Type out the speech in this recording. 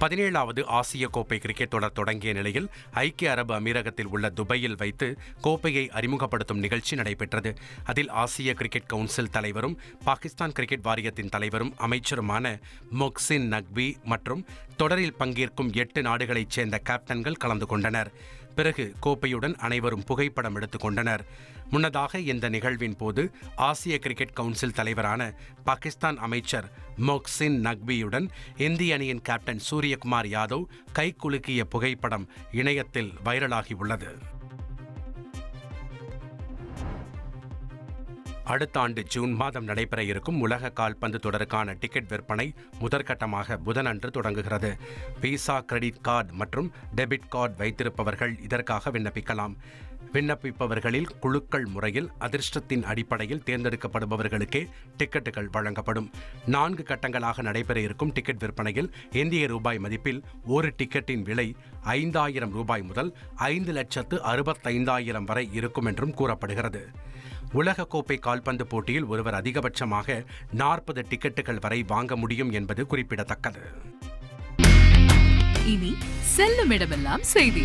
பதினேழாவது ஆசிய கோப்பை கிரிக்கெட் தொடர் தொடங்கிய நிலையில் ஐக்கிய அரபு அமீரகத்தில் உள்ள துபையில் வைத்து கோப்பையை அறிமுகப்படுத்தும் நிகழ்ச்சி நடைபெற்றது. அதில் ஆசிய கிரிக்கெட் கவுன்சில் தலைவரும் பாகிஸ்தான் கிரிக்கெட் வாரியத்தின் தலைவரும் அமைச்சருமான மொக்சின் நக்வி மற்றும் தொடரில் பங்கேற்கும் எட்டு நாடுகளைச் சேர்ந்த கேப்டன்கள் கலந்து கொண்டனர். பிறகு கோப்பையுடன் அனைவரும் புகைப்படம் எடுத்துக் கொண்டனர். முன்னதாக இந்த நிகழ்வின் போது ஆசிய கிரிக்கெட் கவுன்சில் தலைவரான பாகிஸ்தான் அமைச்சர் மொக்சின் நக்வியுடன் இந்திய அணியின் கேப்டன் சூரியகுமார் யாதவ் கைக்குலுக்கிய புகைப்படம் இணையத்தில் வைரலாகியுள்ளது அடுத்த ஆண்டு ஜூன் மாதம் நடைபெற இருக்கும் உலக கால்பந்து தொடருக்கான டிக்கெட் விற்பனை முதற்கட்டமாக புதனன்று தொடங்குகிறது. விசா கிரெடிட் கார்டு மற்றும் டெபிட் கார்டு வைத்திருப்பவர்கள் இதற்காக விண்ணப்பிக்கலாம். விண்ணப்பிப்பவர்களில் குழுக்கள் முறையில் அதிர்ஷ்டத்தின் அடிப்படையில் தேர்ந்தெடுக்கப்படுபவர்களுக்கே டிக்கெட்டுகள் வழங்கப்படும். நான்கு கட்டங்களாக நடைபெற இருக்கும் டிக்கெட் விற்பனையில் இந்திய ரூபாய் மதிப்பில் ஒரு டிக்கெட்டின் விலை ஐந்தாயிரம் ரூபாய் முதல் ஐந்து லட்சத்து அறுபத்தைந்தாயிரம் வரை இருக்கும் என்றும் கூறப்படுகிறது. உலகக்கோப்பை கால்பந்து போட்டியில் ஒருவர் அதிகபட்சமாக நாற்பது டிக்கெட்டுகள் வரை வாங்க முடியும் என்பது குறிப்பிடத்தக்கது. இனி செல்லும் இடமெல்லாம் செய்தி.